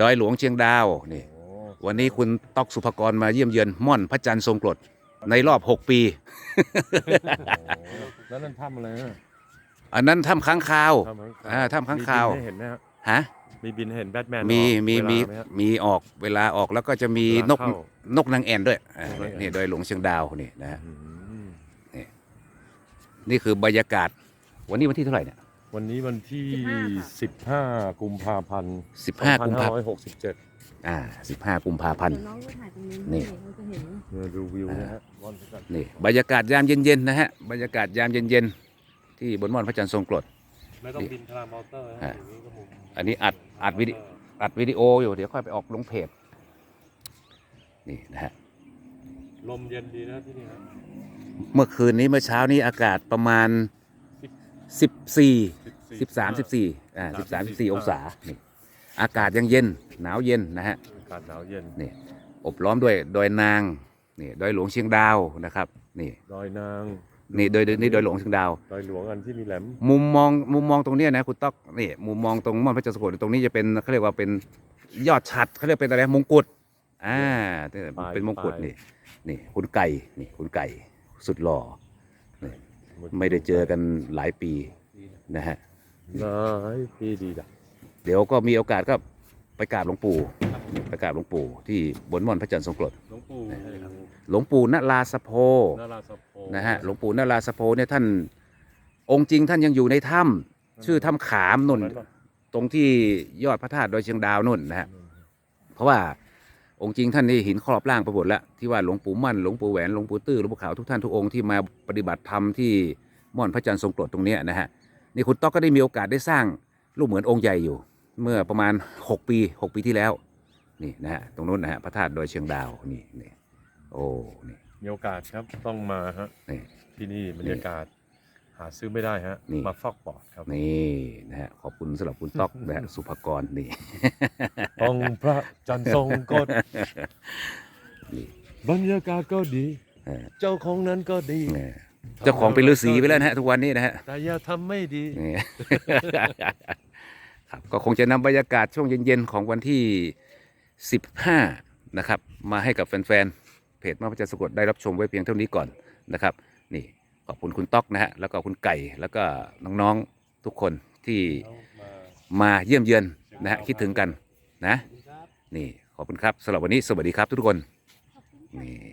ดอยหลวงเชียงดาวนี่โอ้วันนี้คุณต๊อกสุภกรมาเยี่ยมเยือนม่อนพระจันทร์ทรงกรดในรอบ 6 ปี แล้วนั่นทำอะไรนะอันนั้นถ้ำค้างคาวทำข้างอ่าถ้ำข้างคาวมีบินให้เห็นไหมฮะฮะมีบินให้เห็นแบทแมนมีออกมีเวลามีไหฮะมีออกเวลาออกแล้วก็จะมีเวนลากเข้านกนางแอ่นด้วยอ่านกนางแอ่นนี่ดอยหลวงเชียงดาวนี่นะฮะอืมนี่คือบรรยากาศ วันนี้วันที่เท่าไหร่เนี่ย วันนี้วันที่15ค่ะ15 กุมภาพันธ์15กุมภาพันธ์2567อ่า 15 กุมภาพันธ์เดี๋ยวน้องก็ถ่ายตรงนี้นี่ให้เราจะเห็นเนี่ยดูวิวนะฮะวันพระจันทร์นี่บรรยากาศยามเย็นๆนะฮะบรรยากาศยามเย็นๆที่บนม่อนพระจันทร์ทรงกรด ไม่ต้องบินพารามอเตอร์ฮะฮะอย่างนี้ก็มุมอันนี้อัดอัดวิดี อัดวิดีโออยู่เดี๋ยวค่อยไปออกลงเพจนี่นะฮะลมเย็นดีนะที่นี่ฮะเมื่อคืนนี้เมื่อเช้านี้อากาศประมาณ 14 13 14อ่า13 14องศานี่อากาศยังเย็นหนาวเย็นนะฮะอากาศหนาวเย็นนี่อบล้อมด้วยดอยนางนี่ดอยหลวงเชียงดาวนะครับนี่ดอยนางนี่ดอยนี่ดอยหลวงเชียงดาวดอยหลวงอันที่มีแหลมมุมมองมุมมองตรงเนี้ยนะคุณต๊อกนี่มุมมองตรงม่อนพระจันทร์สกดตรงนี้จะเป็นเขาเรียกว่าเป็นยอดชัดเขาเรียกเป็นอะไรมงกุฎอ่าเป็นมงกุฎนี่นี่คุณไก่นี่คุณไก่สุดหล่อนี่ ไม่ได้เจอกันหลายปีนะฮะหลายปีดีจ้ะเดี๋ยวก็มีโอกาสก็ไปกราบหลวงปู่ไปกราบหลวงปู่ที่บนม่อนพระจันทร์ทรงกรดหลวงปู่หลวงปู่นราสโพนาราสโพนะฮะหลวงปู่นราสโพเนี่ยท่านองค์จริงท่านยังอยู่ในถ้ำชื่อถ้ำขามนุ่น ตรงที่ยอดพระธาตุดอยเชียงดาวนุ่นนะฮะเพราะว่า องค์จริงท่านนี่หินครอบร่างไปหมดแล้วที่ว่าหลวงปู่มั่นหลวงปู่แหวนหลวงปู่ตื้อหลวงปู่ขาวทุกท่านทุกองค์ที่มาปฏิบัติธรรมที่ม่อนพระจันทร์ทรงกรดตรงเนี้ยนะฮะนี่คุณต๊อกก็ได้มีโอกาสได้สร้างรูปเหมือนองค์ใหญ่อยู่ เมื่อประมาณ 6 ปี 6 ปีที่แล้วนี่นะฮะตรงนู้นนะฮะพระธาตุดอยเชียงดาวนี่นี่โอ้นี่มีโอกาสครับต้องมาฮะนี่ที่นี่บรรยากาศ หาซื้อไม่ได้ฮะ นี่ มาฟอกปอดครับนี่นะฮะขอบคุณสำหรับคุณต๊อกนะฮะสุภกรนี่ องค์พระจันทร์ทรงกฎนี่บรรยากาศก็ดี เออ เจ้าของนั้นก็ดีเนี่ยเจ้าของเป็นฤาษีไปแล้วนะฮะทุกวันนี้นะฮะ แต่อย่าทำไม่ดี นี่ ครับก็คงจะนำบรรยากาศช่วงเย็น ๆ ของวันที่ 15 นะครับ มาให้กับแฟน ๆ เพจมาพระจันทร์สะกดได้รับชมไว้เพียงเท่านี้ก่อนนะครับ นี่ ขอบคุณคุณต๊อกนะฮะแล้วก็คุณไก่แล้วก็น้องๆทุกคนที่มาเยี่ยมเยือนนะฮะคิดถึงกันนะนี่ขอบคุณครับสำหรับวันนี้สวัสดีครับทุกคนนี่